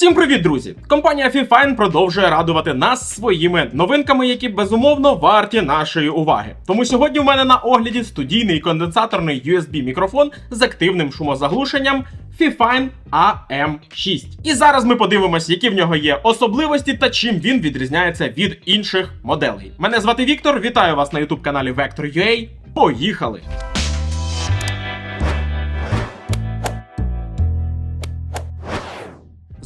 Всім привіт, друзі! Компанія FIFINE продовжує радувати нас своїми новинками, які безумовно варті нашої уваги. Тому сьогодні в мене на огляді студійний конденсаторний USB мікрофон з активним шумозаглушенням FIFINE AM6. І зараз ми подивимось, які в нього є особливості та чим він відрізняється від інших моделей. Мене звати Віктор, вітаю вас на YouTube каналі Vector.ua. Поїхали!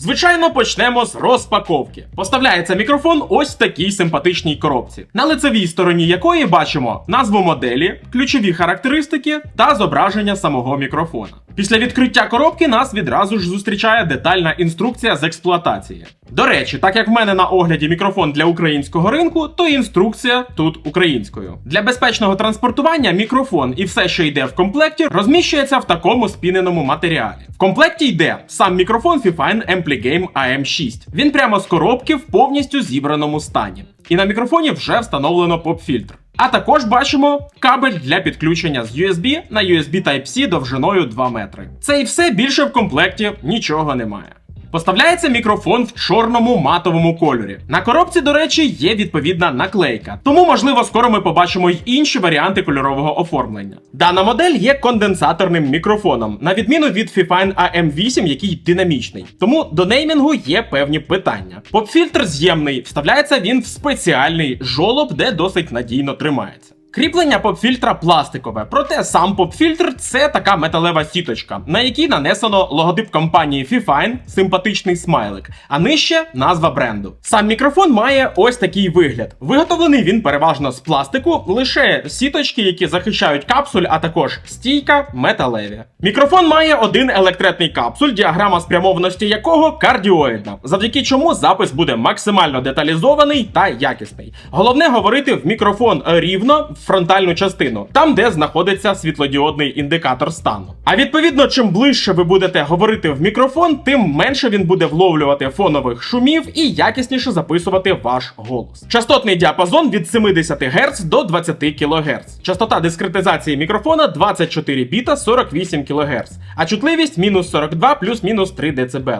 Звичайно, почнемо з розпаковки. Поставляється мікрофон ось в такій симпатичній коробці, на лицевій стороні якої бачимо назву моделі, ключові характеристики та зображення самого мікрофона. Після відкриття коробки нас відразу ж зустрічає детальна інструкція з експлуатації. До речі, так як в мене на огляді мікрофон для українського ринку, то інструкція тут українською. Для безпечного транспортування мікрофон і все, що йде в комплекті, розміщується в такому спіненому матеріалі. В комплекті йде сам мікрофон Fifine Ampligame AM6. Він прямо з коробки в повністю зібраному стані. І на мікрофоні вже встановлено поп-фільтр. А також бачимо кабель для підключення з USB на USB Type-C довжиною 2 метри. Це і все більше в комплекті нічого немає. Поставляється мікрофон в чорному матовому кольорі. На коробці, до речі, є відповідна наклейка, тому, можливо, скоро ми побачимо й інші варіанти кольорового оформлення. Дана модель є конденсаторним мікрофоном, на відміну від Fifine AM8, який динамічний. Тому до неймінгу є певні питання. Попфільтр з'ємний, вставляється він в спеціальний жолоб, де досить надійно тримається. Кріплення попфільтра пластикове, проте сам попфільтр це така металева сіточка, на якій нанесено логотип компанії Fifine, симпатичний смайлик, а нижче назва бренду. Сам мікрофон має ось такий вигляд. Виготовлений він переважно з пластику, лише сіточки, які захищають капсуль, а також стійка металеві. Мікрофон має один електретний капсуль, діаграма спрямованості якого кардіоїдна, завдяки чому запис буде максимально деталізований та якісний. Головне говорити в мікрофон рівно фронтальну частину, там де знаходиться світлодіодний індикатор стану. А відповідно, чим ближче ви будете говорити в мікрофон, тим менше він буде вловлювати фонових шумів і якісніше записувати ваш голос. Частотний діапазон від 70 Гц до 20 кГц. Частота дискретизації мікрофона 24 біта 48 кГц, а чутливість мінус 42 плюс-мінус 3 дБ.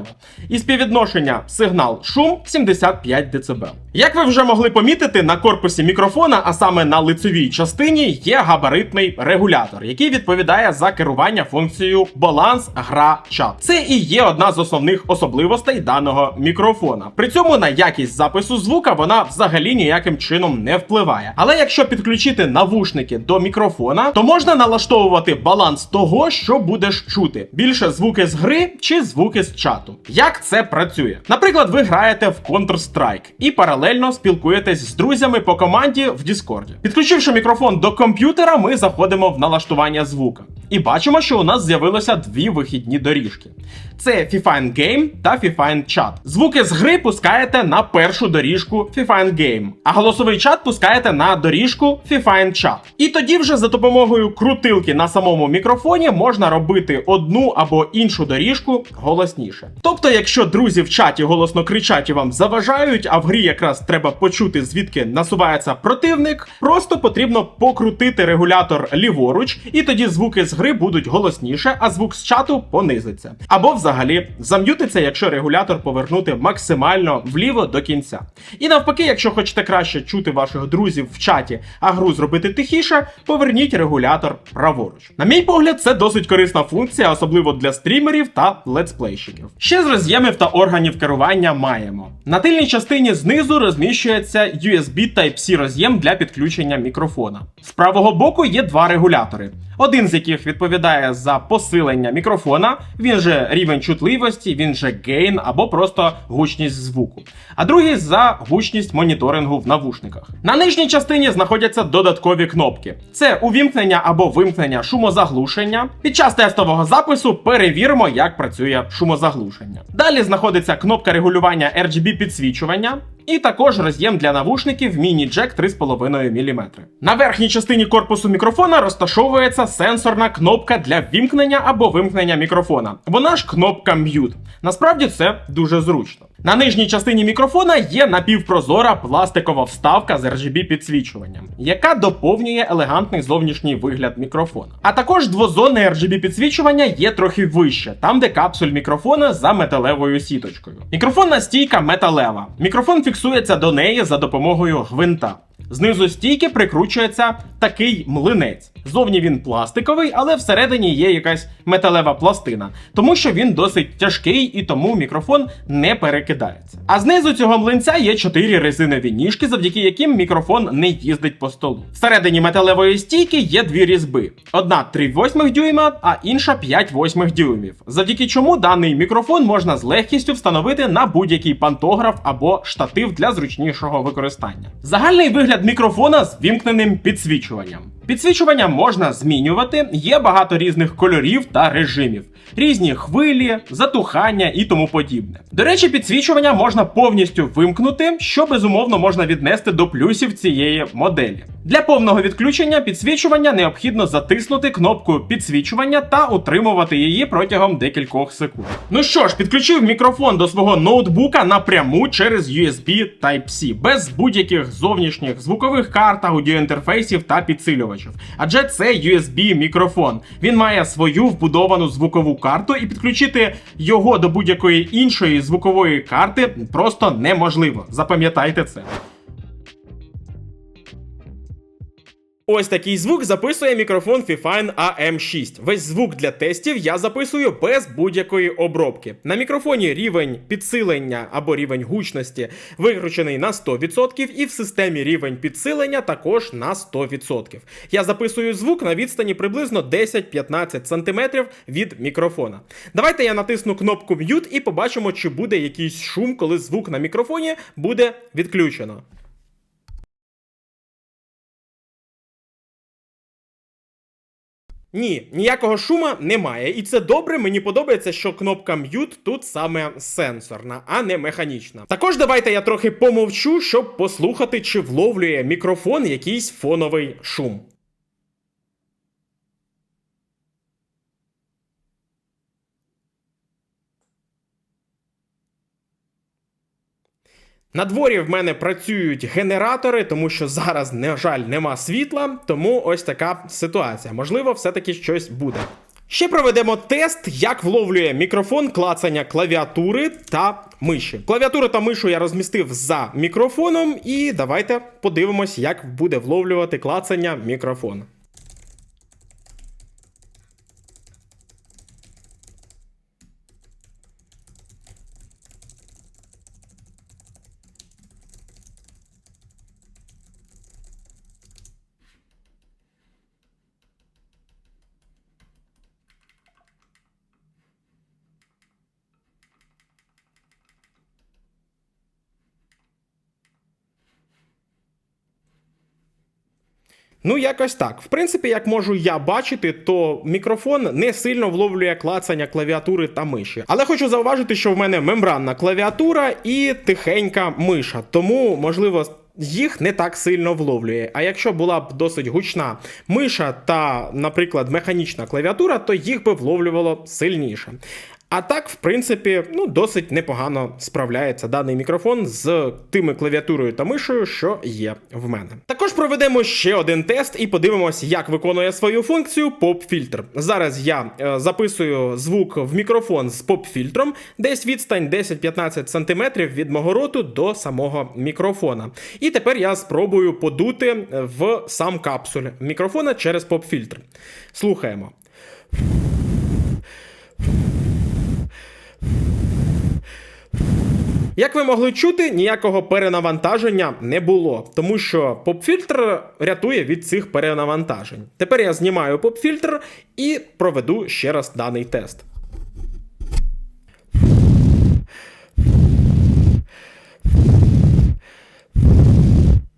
І співвідношення сигнал-шум 75 дБ. Як ви вже могли помітити, на корпусі мікрофона, а саме на лицевій частині, є габаритний регулятор, який відповідає за керування функцією баланс гра чат. Це і є одна з основних особливостей даного мікрофона. При цьому на якість запису звука вона взагалі ніяким чином не впливає. Але якщо підключити навушники до мікрофона, то можна налаштовувати баланс того, що будеш чути: більше звуки з гри чи звуки з чату. Як це працює? Наприклад, ви граєте в Counter-Strike і паралельно спілкуєтесь з друзями по команді в Discord. Підключивши мікрофон до комп'ютера, ми заходимо в налаштування звука. І бачимо, що у нас з'явилося дві вихідні доріжки. Це Fifine Game та Fifine Chat. Звуки з гри пускаєте на першу доріжку Fifine Game, а голосовий чат пускаєте на доріжку Fifine Chat. І тоді вже за допомогою крутилки на самому мікрофоні можна робити одну або іншу доріжку голосніше. Тобто, якщо друзі в чаті голосно кричать і вам заважають, а в грі якраз треба почути, звідки насувається противник, просто потрібно покрутити регулятор ліворуч, і тоді звуки з гри будуть голосніше, а звук з чату понизиться. Або взагалі зам'ютиться, якщо регулятор повернути максимально вліво до кінця. І навпаки, якщо хочете краще чути ваших друзів в чаті, а гру зробити тихіше, поверніть регулятор праворуч. На мій погляд, це досить корисна функція, особливо для стрімерів та летсплейщиків. Ще з роз'ємів та органів керування маємо. На тильній частині знизу розміщується USB Type-C роз'єм для підключення мікрофона. З правого боку є два регулятори. Один з яких відповідає за посилення мікрофона, він же рівень чутливості, він же гейн або просто гучність звуку. А другий за гучність моніторингу в навушниках. На нижній частині знаходяться додаткові кнопки: це увімкнення або вимкнення шумозаглушення. Під час тестового запису перевіримо, як працює шумозаглушення. Далі знаходиться кнопка регулювання RGB підсвічування. І також роз'єм для навушників міні-джек 3,5 мм. На верхній частині корпусу мікрофона розташовується сенсорна кнопка для вімкнення або вимкнення мікрофона. Вона ж кнопка Mute. Насправді це дуже зручно. На нижній частині мікрофона є напівпрозора пластикова вставка з RGB підсвічуванням, яка доповнює елегантний зовнішній вигляд мікрофона. А також двозонне RGB підсвічування є трохи вище, там де капсуль мікрофона за металевою сіточкою. Мікрофонна стійка металева. Мікрофон фіксується до неї за допомогою гвинта. Знизу стійки прикручується такий млинець. Зовні він пластиковий, але всередині є якась металева пластина, тому що він досить тяжкий і тому мікрофон не перекидається. А знизу цього млинця є чотири резинові ніжки, завдяки яким мікрофон не їздить по столу. Всередині металевої стійки є дві різьби: одна 3,8 дюйма, а інша 5,8 дюймів. Завдяки чому даний мікрофон можна з легкістю встановити на будь-який пантограф або штатив для зручнішого використання. Загальний вигляд мікрофона з вімкненим підсвічуванням. Підсвічування можна змінювати, є багато різних кольорів та режимів, різні хвилі, затухання і тому подібне. До речі, підсвічування можна повністю вимкнути, що безумовно можна віднести до плюсів цієї моделі. Для повного відключення підсвічування необхідно затиснути кнопку підсвічування та утримувати її протягом декількох секунд. Ну що ж, підключив мікрофон до свого ноутбука напряму через USB Type-C, без будь-яких зовнішніх звукових карт, аудіоінтерфейсів та підсилювачів. Адже це USB мікрофон. Він має свою вбудовану звукову карту, і підключити його до будь-якої іншої звукової карти просто неможливо. Запам'ятайте це. Ось такий звук записує мікрофон Fifine AM6. Весь звук для тестів я записую без будь-якої обробки. На мікрофоні рівень підсилення або рівень гучності викручений на 100%, і в системі рівень підсилення також на 100%. Я записую звук на відстані приблизно 10-15 см від мікрофона. Давайте я натисну кнопку Mute і побачимо, чи буде якийсь шум, коли звук на мікрофоні буде відключено. Ні, ніякого шума немає. І це добре. Мені подобається, що кнопка Mute тут саме сенсорна, а не механічна. Також давайте я трохи помовчу, щоб послухати, чи вловлює мікрофон якийсь фоновий шум. На дворі в мене працюють генератори, тому що зараз, на жаль, нема світла, тому ось така ситуація. Можливо, все-таки щось буде. Ще проведемо тест, як вловлює мікрофон клацання клавіатури та миші. Клавіатуру та мишу я розмістив за мікрофоном, і давайте подивимось, як буде вловлювати клацання мікрофон. Ну, якось так. В принципі, як можу я бачити, то мікрофон не сильно вловлює клацання клавіатури та миші. Але хочу зауважити, що в мене мембранна клавіатура і тихенька миша. Тому, можливо, їх не так сильно вловлює. А якщо була б досить гучна миша та, наприклад, механічна клавіатура, то їх би вловлювало сильніше. А так, в принципі, ну досить непогано справляється даний мікрофон з тими клавіатурою та мишею, що є в мене. Також проведемо ще один тест і подивимося, як виконує свою функцію поп-фільтр. Зараз я е, записую звук в мікрофон з поп-фільтром, десь відстань 10-15 см від мого роту до самого мікрофона. І тепер я спробую подути в сам капсуль мікрофона через поп-фільтр. Слухаємо. Як ви могли чути, ніякого перенавантаження не було, тому що поп-фільтр рятує від цих перенавантажень. Тепер я знімаю поп-фільтр і проведу ще раз даний тест.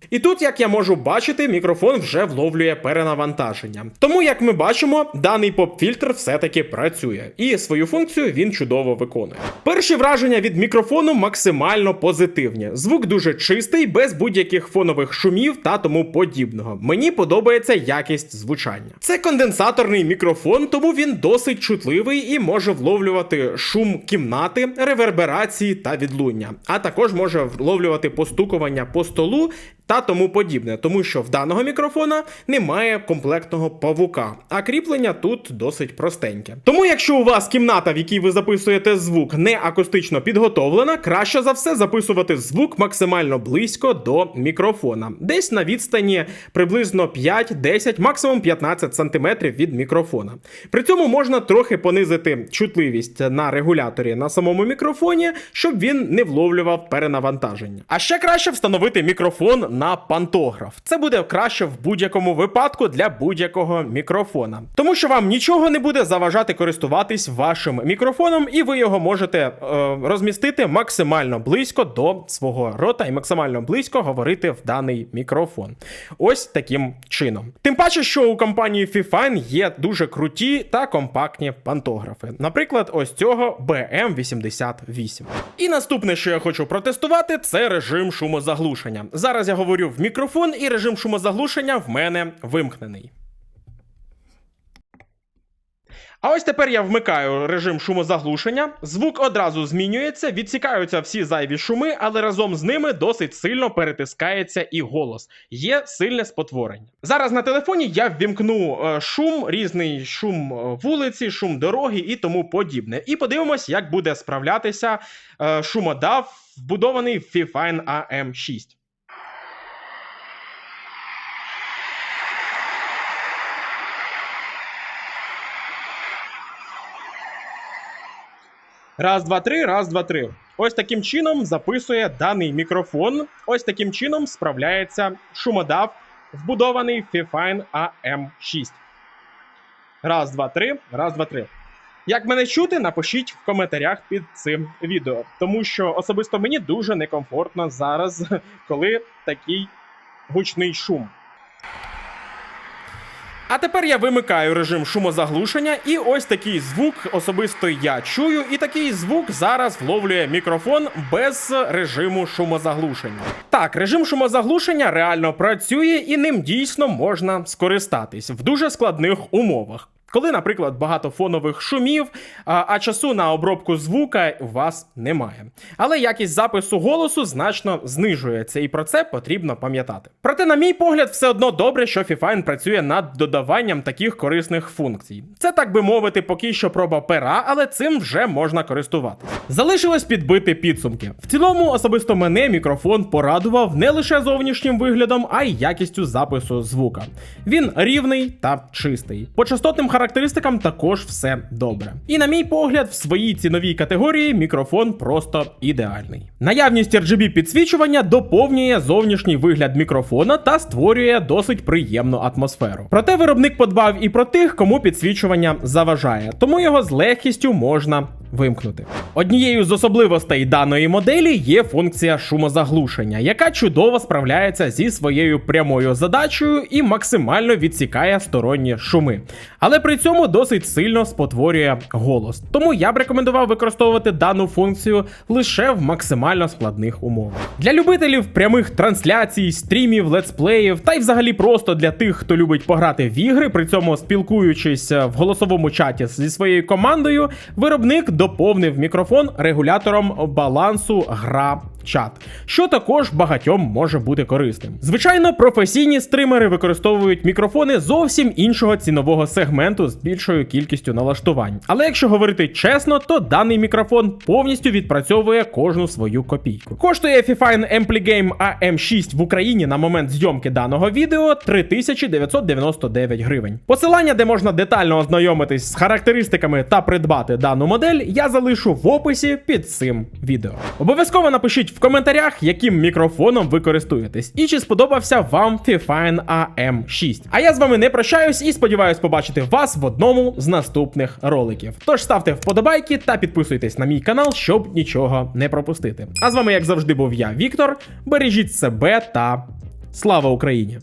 І тут, як я можу бачити, мікрофон вже вловлює перенавантаження. Тому, як ми бачимо, даний поп-фільтр все-таки працює, і свою функцію він чудово виконує. Перші враження від мікрофону максимально позитивні. Звук дуже чистий, без будь-яких фонових шумів та тому подібного. Мені подобається якість звучання. Це конденсаторний мікрофон, тому він досить чутливий і може вловлювати шум кімнати, реверберації та відлуння, а також може вловлювати постукування по столу. Та тому подібне, тому що в даного мікрофона немає комплектного павука, а кріплення тут досить простеньке. Тому, якщо у вас кімната, в якій ви записуєте звук, не акустично підготовлена, краще за все записувати звук максимально близько до мікрофона, десь на відстані приблизно 5-10, максимум 15 см від мікрофона. При цьому можна трохи понизити чутливість на регуляторі на самому мікрофоні, щоб він не вловлював перенавантаження. А ще краще встановити мікрофон на пантограф. Це буде краще в будь-якому випадку для будь-якого мікрофона, тому що вам нічого не буде заважати користуватись вашим мікрофоном, і ви його можете е, розмістити максимально близько до свого рота і максимально близько говорити в даний мікрофон. Ось таким чином. Тим паче, що у компанії Fifine є дуже круті та компактні пантографи. Наприклад, ось цього BM88. І наступне, що я хочу протестувати, це режим шумозаглушення. Зараз я говорю в мікрофон, і режим шумозаглушення в мене вимкнений. А ось тепер я вмикаю режим шумозаглушення. Звук одразу змінюється, відсікаються всі зайві шуми, але разом з ними досить сильно перетискається і голос. Є сильне спотворення. Зараз на телефоні я ввімкну е, шум, різний шум е, вулиці, шум дороги і тому подібне. І подивимось, як буде справлятися е, шумодав, вбудований в Fifine AM6. Раз, два, три, раз, два, три. Ось таким чином записує даний мікрофон. Ось таким чином справляється шумодав, вбудований в Fifine AM6. Раз, два, три, раз, два, три. Як мене чути, напишіть в коментарях під цим відео, тому що особисто мені дуже некомфортно зараз, коли такий гучний шум. А тепер я вимикаю режим шумозаглушення, і ось такий звук особисто я чую, і такий звук зараз вловлює мікрофон без режиму шумозаглушення. Так, режим шумозаглушення реально працює і ним дійсно можна скористатись в дуже складних умовах. Коли, наприклад, багато фонових шумів, а, часу на обробку звука у вас немає. Але якість запису голосу значно знижується, і про це потрібно пам'ятати. Проте, на мій погляд, все одно добре, що Fifine працює над додаванням таких корисних функцій. Це так би мовити, поки що проба пера, але цим вже можна користуватися. Залишилось підбити підсумки. В цілому, особисто мене мікрофон порадував не лише зовнішнім виглядом, а й якістю запису звука. Він рівний та чистий. По частотним характеристикам також все добре. І на мій погляд, в своїй ціновій категорії мікрофон просто ідеальний. Наявність RGB підсвічування доповнює зовнішній вигляд мікрофона та створює досить приємну атмосферу. Проте виробник подбав і про тих, кому підсвічування заважає, тому його з легкістю можна вимкнути. Однією з особливостей даної моделі є функція шумозаглушення, яка чудово справляється зі своєю прямою задачею і максимально відсікає сторонні шуми. Але при цьому досить сильно спотворює голос. Тому я б рекомендував використовувати дану функцію лише в максимально складних умовах. Для любителів прямих трансляцій, стрімів, летсплеїв та й взагалі просто для тих, хто любить пограти в ігри, при цьому спілкуючись в голосовому чаті зі своєю командою, виробник доповнив мікрофон регулятором балансу гра. Чат, що також багатьом може бути корисним. Звичайно, професійні стримери використовують мікрофони зовсім іншого цінового сегменту з більшою кількістю налаштувань. Але якщо говорити чесно, то даний мікрофон повністю відпрацьовує кожну свою копійку. Коштує Fifine Ampligame AM6 в Україні на момент зйомки даного відео 3999 гривень. Посилання, де можна детально ознайомитись з характеристиками та придбати дану модель, я залишу в описі під цим відео. Обов'язково напишіть в коментарях, яким мікрофоном ви користуєтесь, і чи сподобався вам Fifine AM6. А я з вами не прощаюсь і сподіваюсь побачити вас в одному з наступних роликів. Тож ставте вподобайки та підписуйтесь на мій канал, щоб нічого не пропустити. А з вами, як завжди, був я, Віктор. Бережіть себе та Слава Україні!